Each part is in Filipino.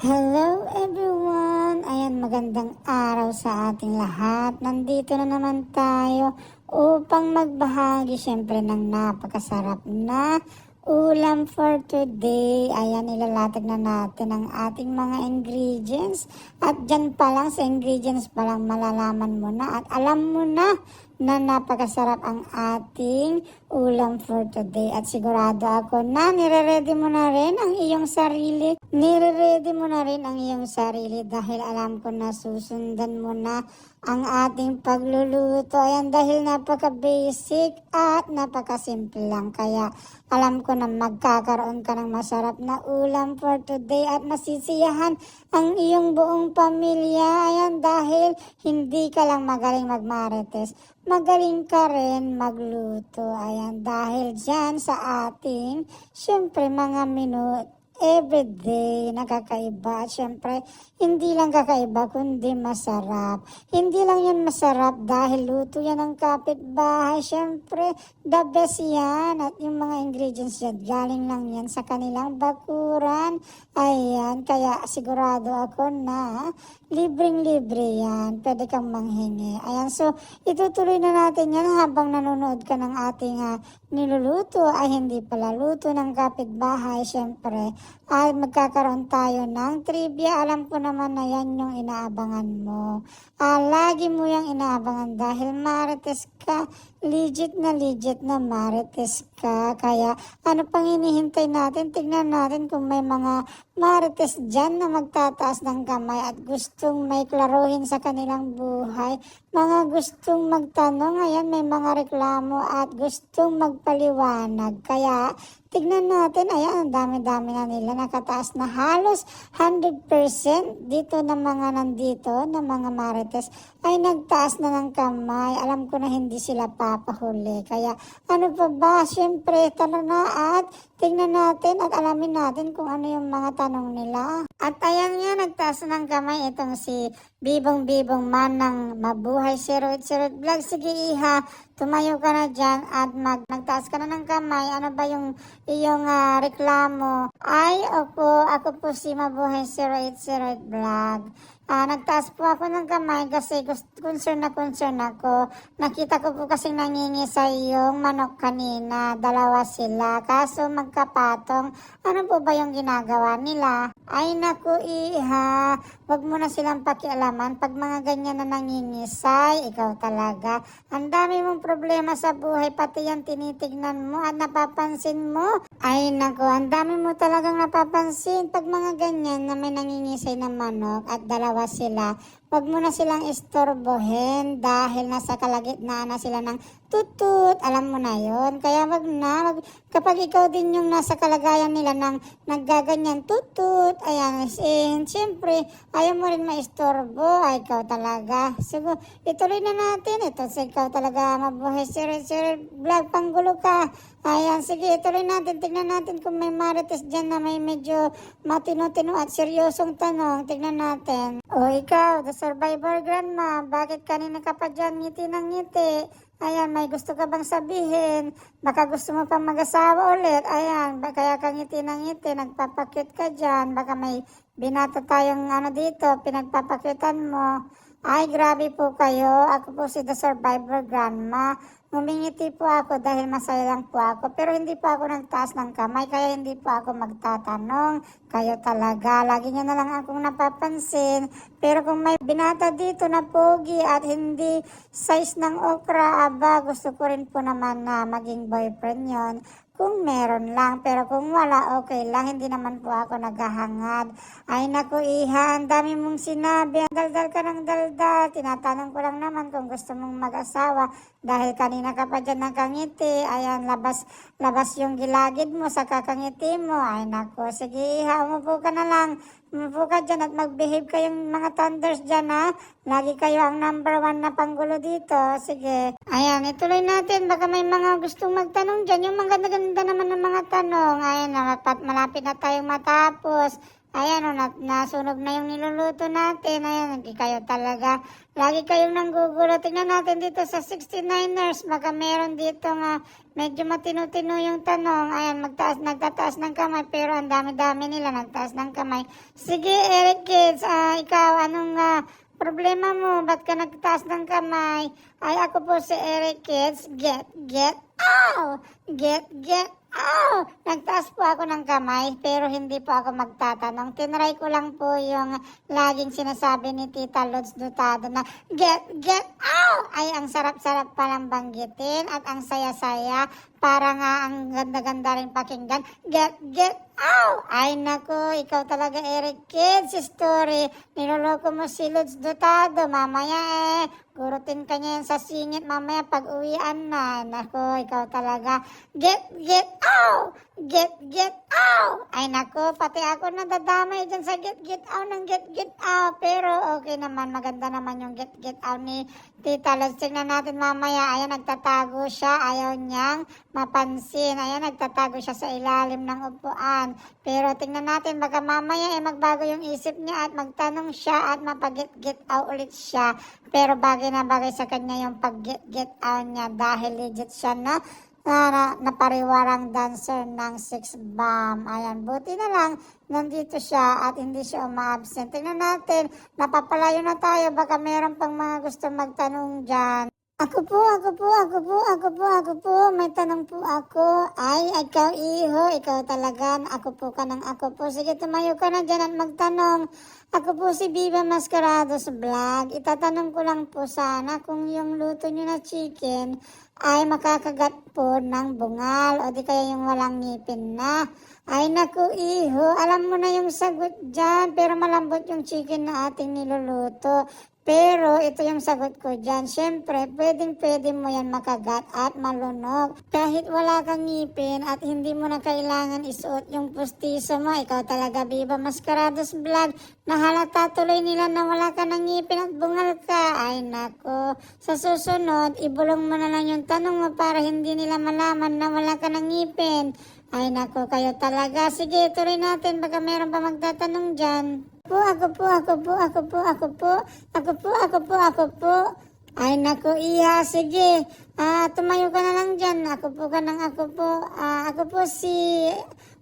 Hello everyone! Ayan, magandang araw sa ating lahat. Nandito na naman tayo upang magbahagi syempre ng napakasarap na ulam for today. Ayan, ilalatag na natin ang ating mga ingredients. At dyan pa lang sa ingredients pa lang malalaman mo na at alam mo na na napakasarap ang ating ulam for today. At sigurado ako na nire-ready mo na rin ang iyong sarili. Nire-ready mo na rin ang iyong sarili dahil alam ko na susundan mo na ang ating pagluluto. Ayan, dahil napaka-basic at napaka-simple lang. Kaya alam ko na magkakaroon ka ng masarap na ulam for today at masisiyahan ang iyong buong pamilya. Ayan, dahil hindi ka lang magaling magmarites magaling ka rin magluto. Ayan, dahil dyan sa ating, syempre mga minute, everyday nakakaiba. At syempre, hindi lang kakaiba, kundi masarap. Hindi lang yan masarap dahil luto yan ng kapitbahay. Syempre, the best yan. At yung mga ingredients yan, galing lang yan sa kanilang bakuran. Ayan, kaya sigurado ako na libreng-libre yan. Pwede kang manghingi. Ayan, so itutuloy na natin yan habang nanonood ka ng ating ah, niluluto ay hindi pala luto ng kapitbahay. Syempre, ay magkakaroon tayo ng trivia. Alam ko naman na yan yung inaabangan mo. Ah, lagi mo yung inaabangan dahil marites ka. Legit na legit na marites ka. Kaya ano pang hinihintay natin? Tignan natin kung may mga marites dyan na magtataas ng kamay at gustong may klaruhin sa kanilang buhay. Mga gustong magtanong, ayan may mga reklamo at gustong magpaliwanag. Kaya tignan natin, ayan ang dami-dami na nila nakataas na halos 100% dito na mga nandito na mga marites ay nagtaas na ng kamay. Alam ko na hindi sila papahuli. Kaya ano pa ba? Siyempre, tara na at tingnan natin at alamin natin kung ano yung mga tanong nila. At ayan nga, nagtaas na ng kamay itong si Bibong Bibong man ng Mabuhay Sirot Sirot Vlog. Sige Iha, tumayo ka na dyan at mag nagtaas ka na ng kamay. Ano ba yung iyong ah, reklamo? Ay, opo, ako po si Mabuhay Sirot Sirot Vlog. Ah, nagtaas po ako ng kamay kasi concern na concern ako. Nakita ko po kasing nangingi sa iyong manok kanina. Dalawa sila. Kaso magkapatong. Ano po ba yung ginagawa nila? Ay naku iha. Huwag mo na silang pakialaman. Pag mga ganyan na nangingisay, ikaw talaga. Ang dami mong problema sa buhay. Pati yan tinitignan mo at napapansin mo. Ay naku, ang dami mo talagang napapansin. Pag mga ganyan na may nangingisay na manok at dalawa sila, Huwag mo na silang istorbohin dahil nasa kalagitnaan na sila ng tutut. Alam mo na yon Kaya wag na. Wag, kapag ikaw din yung nasa kalagayan nila ng naggaganyan tutut, ayan, and siyempre, ayaw mo rin maistorbo. Ay, ikaw talaga. Siguro, ituloy na natin. Ito, ikaw talaga mabuhay. Sir, sir, vlog, panggulo ka. Ayan, sige, ituloy natin. Tignan natin kung may marites dyan na may medyo matino-tino at seryosong tanong. Tignan natin. O ikaw, the survivor grandma, bakit kanina ka pa dyan ngiti ng ngiti? Ayan, may gusto ka bang sabihin? Baka gusto mo pang mag-asawa ulit. Ayan, kaya ka ngiti ng ngiti, nagpapakit ka dyan. Baka may binata tayong ano dito, pinagpapakitan mo. Ay, grabe po kayo. Ako po si The Survivor Grandma. Ngumingiti po ako dahil masaya lang po ako. Pero hindi po ako nagtaas ng kamay, kaya hindi po ako magtatanong. Kayo talaga, lagi nyo na lang akong napapansin. Pero kung may binata dito na pogi at hindi size ng okra, aba, gusto ko rin po naman na maging boyfriend yon kung meron lang. Pero kung wala, okay lang. Hindi naman po ako naghahangad. Ay naku, Iha, ang dami mong sinabi. Daldal ka ng daldal. Tinatanong ko lang naman kung gusto mong mag-asawa. Dahil kanina ka pa dyan nakangiti. Ayan, labas, labas yung gilagid mo sa kakangiti mo. Ay naku, sige Iha, umupo ka na lang. Umupo ka dyan at mag-behave kayong mga thunders dyan ha. Lagi kayo ang number one na panggulo dito. Sige. Ayan, ituloy natin. Baka may mga gustong magtanong dyan. Yung mga ganda naman ng mga tanong. Ayan, malapit na tayong matapos. Ayan o, na, nasunog na yung niluluto natin. Ayan, hindi kayo talaga. Lagi kayong nanggugulo. Tingnan natin dito sa 69ers. Baka meron dito nga medyo matino-tino yung tanong. Ayan, magtaas, nagtataas ng kamay. Pero ang dami-dami nila nagtaas ng kamay. Sige, Eric Kids, ah, ikaw, anong ah, problema mo? Ba't ka nagtaas ng kamay? Ay, ako po si Eric Kids. Get, get, ow! Get, get, ow! Nagtaas po ako ng kamay, pero hindi po ako magtatanong. Tinry ko lang po yung laging sinasabi ni Tita Lods Dutado na get, get, ow! Ay, ang sarap-sarap palang banggitin at ang saya-saya. Para nga ang ganda-ganda rin pakinggan. Get, get, ow! Ay, nako, ikaw talaga, Eric Kids, story. Niloloko mo si Lods Dutado. Mamaya eh, gurutin ka niya yan sa singit mamaya pag uwian na. Nako, ikaw talaga. Get, get, ow! Get, get, ow! Ay, nako, pati ako nadadamay dyan sa get, get, ow ng get, get, ow. Pero okay naman, maganda naman yung get, get, ow ni Tita Lods. Tingnan natin mamaya. Ayan, nagtatago siya. Ayaw niyang mapansin. Ayan, nagtatago siya sa ilalim ng upuan. Pero tingnan natin, baka mamaya eh magbago yung isip niya at magtanong siya at mapag-get-get out ulit siya. Pero bagay na bagay sa kanya yung pag-get-get out niya dahil legit siya na na, na napariwarang dancer ng Six Bomb. Ayan, buti na lang nandito siya at hindi siya uma-absent. Tingnan natin, napapalayo na tayo. Baka meron pang mga gusto magtanong dyan. Ako po, ako po, ako po, ako po, ako po. May tanong po ako. Ay, ikaw iho, ikaw talaga. Ako po ka ng ako po. Sige, tumayo ka na dyan at magtanong. Ako po si Viva Mascarados Vlog. Itatanong ko lang po sana kung yung luto nyo na chicken ay makakagat po ng bungal o di kaya yung walang ngipin na. Ay naku iho, alam mo na yung sagot dyan, pero malambot yung chicken na ating niluluto. Pero ito yung sagot ko dyan. Siyempre, pwedeng pwede mo yan makagat at malunok. Kahit wala kang ngipin at hindi mo na kailangan isuot yung pustiso mo, ikaw talaga Viva Mascarados Vlog, nahalata tuloy nila na wala ka ng ngipin at bungal ka. Ay nako, sa susunod, ibulong mo na lang yung tanong mo para hindi nila malaman na wala ka ng ngipin. Ay nako, kayo talaga. Sige, tuloy natin. Baka meron pa magtatanong dyan. Po, ako po, ako po, ako po, ako po, ako po, ako po, ako po. Ay nako, iya, sige. Ah, tumayo ka na lang dyan. Ako po ka ng ako po. Ah, ako po si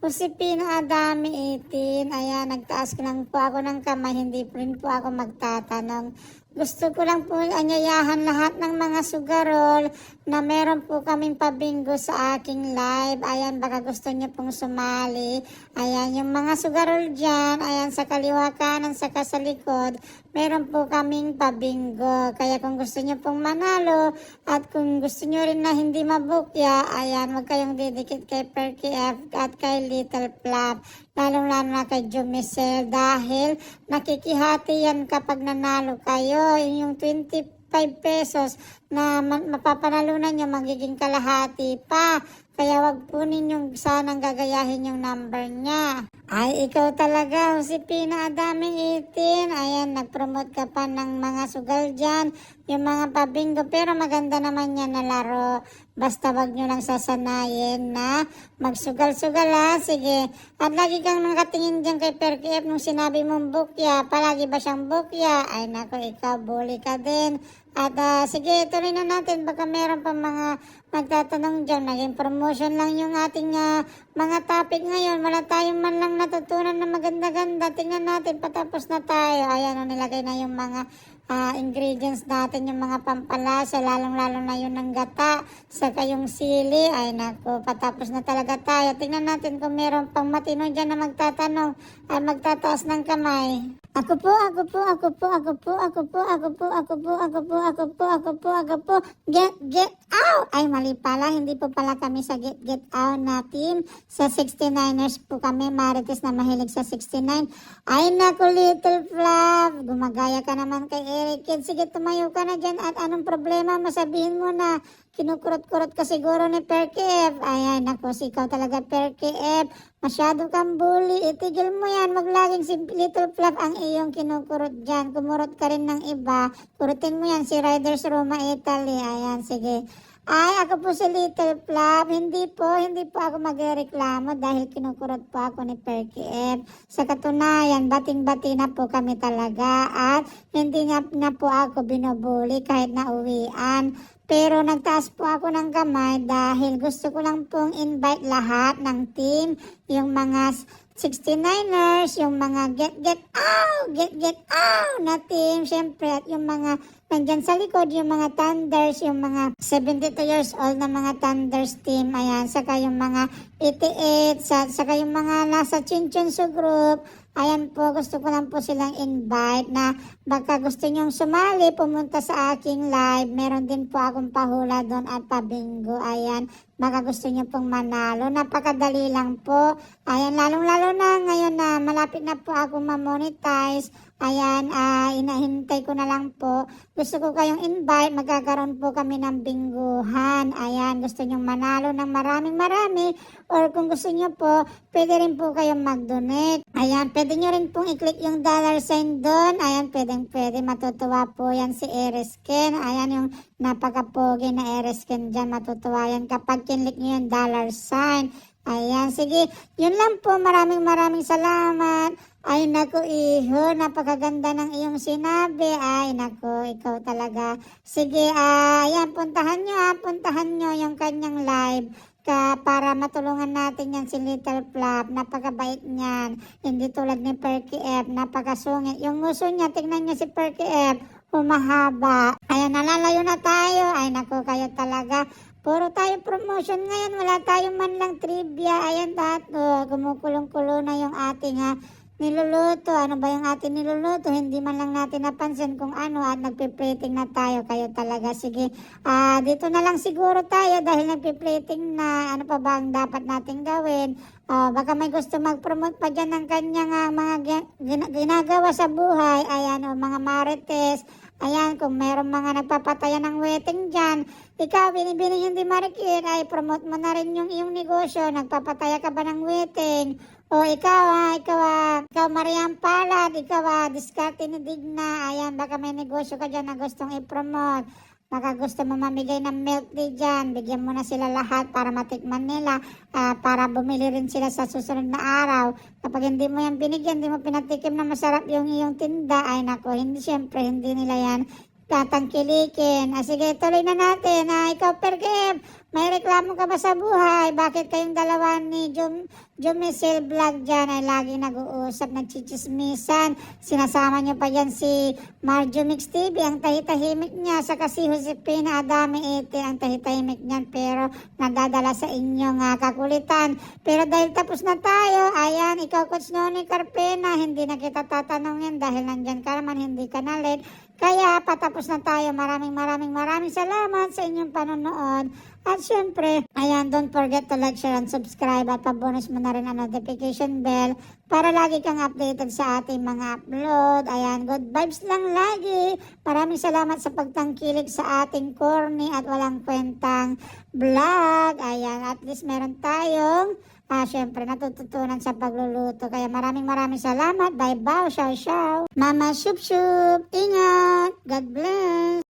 Josepino Adami 18. Ayan, nagtaas ko lang po ako ng kamay. Hindi po rin po ako magtatanong. Gusto ko lang po anyayahan lahat ng mga sugarol na meron po kaming pabinggo sa aking live. Ayan, baka gusto niyo pong sumali. Ayan, yung mga sugarol dyan, ayan, sa kaliwa kanan, sa likod, meron po kaming pabinggo. Kaya kung gusto niyo pong manalo, at kung gusto niyo rin na hindi mabukya, ayan, huwag kayong didikit kay Perky F at kay Little Flap. Lalong-lalo na kay Jumicel dahil nakikihati yan kapag nanalo kayo. Yung 25 pesos na ma- mapapanalunan nyo magiging kalahati pa. Kaya wag po ninyong sanang gagayahin yung number niya. Ay, ikaw talaga, Josepina Adaming 18. Ayan, nag-promote ka pa ng mga sugal dyan. Yung mga pabingo, pero maganda naman yan na laro. Basta wag nyo lang sasanayin na magsugal-sugal ha. Sige. At lagi kang nakatingin dyan kay Perky F nung sinabi mong bukya. Palagi ba siyang bukya? Ay, nako, ikaw, bully ka din. At ah, sige, tuloy na natin. Baka meron pa mga magtatanong dyan. Naging promotion lang yung ating ah, mga topic ngayon. Wala tayong man lang natutunan na maganda-ganda. Tingnan natin, patapos na tayo. Ayan, o, nilagay na yung mga ah, ingredients natin, yung mga pampalasa, lalong-lalo na yung ng gata, saka yung sili. Ay, naku, patapos na talaga tayo. Tingnan natin kung meron pang matino dyan na magtatanong ay magtataas ng kamay. Ako po, ako po, ako po, ako po, ako po, ako po, ako po, ako po, ako po, ako po, ako po, get, get out! Ay, mali pala, hindi po pala kami sa get, get out na team. Sa 69ers po kami, marites na mahilig sa 69. Ay, naku, little flap, gumagaya ka naman kay Eric Kid. Sige, tumayo ka na dyan at anong problema, masabihin mo na, kinukurot-kurot ka siguro ni Perky F. Ayan, naku, si ikaw talaga Perky F. Masyado kang bully. Itigil mo yan. Maglaging si Little Fluff ang iyong kinukurot dyan. Kumurot ka rin ng iba. Kurutin mo yan si Riders Roma Italy. Ayan, sige. Ay, ako po si Little Flap. Hindi po, hindi po ako magreklamo dahil kinukurot po ako ni Perky F. Sa katunayan, bating-bati na po kami talaga at hindi niya na po ako binubuli kahit nauwian. Pero nagtaas po ako ng kamay dahil gusto ko lang pong invite lahat ng team, yung mga 69ers, yung mga get get out, get get out na team, syempre, at yung mga nandyan sa likod, yung mga Thunders, yung mga 72 years old na mga Thunders team, ayan, saka yung mga 88, sa, saka yung mga nasa Chinchonsu group, ayan po, gusto ko lang po silang invite na baka gusto nyong sumali, pumunta sa aking live, meron din po akong pahula doon at pabingo, ayan, baka gusto nyo pong manalo, napakadali lang po, ayan, lalong-lalo na ngayon na malapit na po ako ma-monetize, Ayan, ah, inahintay ko na lang po. Gusto ko kayong invite, magkakaroon po kami ng bingguhan. Ayan, gusto nyong manalo ng maraming marami. Or kung gusto nyo po, pwede rin po kayong mag-donate. Ayan, pwede nyo rin pong i-click yung dollar sign doon. Ayan, pwede, pwede. Matutuwa po yan si Eresken. Ayan, yung napaka-pogi na Eresken dyan. Matutuwa yan kapag kinlik nyo yung dollar sign. Ayan, sige. Yun lang po. Maraming maraming salamat. Ay, naku, iho. Napakaganda ng iyong sinabi. Ay, naku, ikaw talaga. Sige, ah, ayan, puntahan nyo ah. Puntahan nyo yung kanyang live ka para matulungan natin yan si Little Flap. Napakabait niyan. Hindi tulad ni Perky F. Napakasungit. Yung nguso niya, tingnan niyo si Perky F. Humahaba. Ayan, nalalayo na tayo. Ay, naku, kayo talaga. Puro tayo promotion ngayon. Wala tayong man lang trivia. Ayan, tato. Kumukulong-kulo na yung ating ha, niluluto. Ano ba yung ating niluluto? Hindi man lang natin napansin kung ano at nagpiplating na tayo. Kayo talaga. Sige, ah dito na lang siguro tayo dahil nagpiplating na. Ano pa ba ang dapat natin gawin? Ah, baka may gusto mag-promote pa dyan ng kanyang ah, mga gi- gina- ginagawa sa buhay. Ayan, o mga marites. Ayan, kung meron mga nagpapatayan ng wedding dyan, ikaw, binibini yung di marikit, ay promote mo na rin yung iyong negosyo. Nagpapataya ka ba ng wedding? O ikaw ha, ikaw ha, ikaw Mariam Palad, ikaw ha, diskarte ni Digna. Ayan, baka may negosyo ka dyan na gustong i-promote. Baka gusto mo mamigay ng milk tea dyan, bigyan mo na sila lahat para matikman nila, ah, para bumili rin sila sa susunod na araw. Kapag hindi mo yan binigyan, hindi mo pinatikim na masarap yung iyong tinda, ay nako, hindi syempre, hindi nila yan tatangkilikin. Ah, sige, tuloy na natin. Ah, ikaw, Pergem, may reklamo ka ba sa buhay? Bakit kayong dalawa ni Jum, Jumisil Vlog dyan ay lagi nag-uusap, nagchichismisan? Sinasama niyo pa yan si Marjumix TV, ang tahitahimik niya, sa si Josepina Adami Ete, ang tahitahimik niyan, pero nadadala sa inyong ah, kakulitan. Pero dahil tapos na tayo, ayan, ikaw, Coach Noni Carpena, hindi na kita tatanungin dahil nandyan ka naman, hindi ka na late. Kaya patapos na tayo. Maraming maraming maraming salamat sa inyong panonood. At syempre, ayan, don't forget to like, share, and subscribe at pabonus mo na rin ang notification bell para lagi kang updated sa ating mga upload. Ayan, good vibes lang lagi. Maraming salamat sa pagtangkilik sa ating corny at walang kwentang vlog. Ayan, at least meron tayong Ah, syempre, natututunan sa pagluluto. Kaya maraming maraming salamat. Bye-bye. Ciao, ciao. Mama, shup, shup. Ingat. God bless.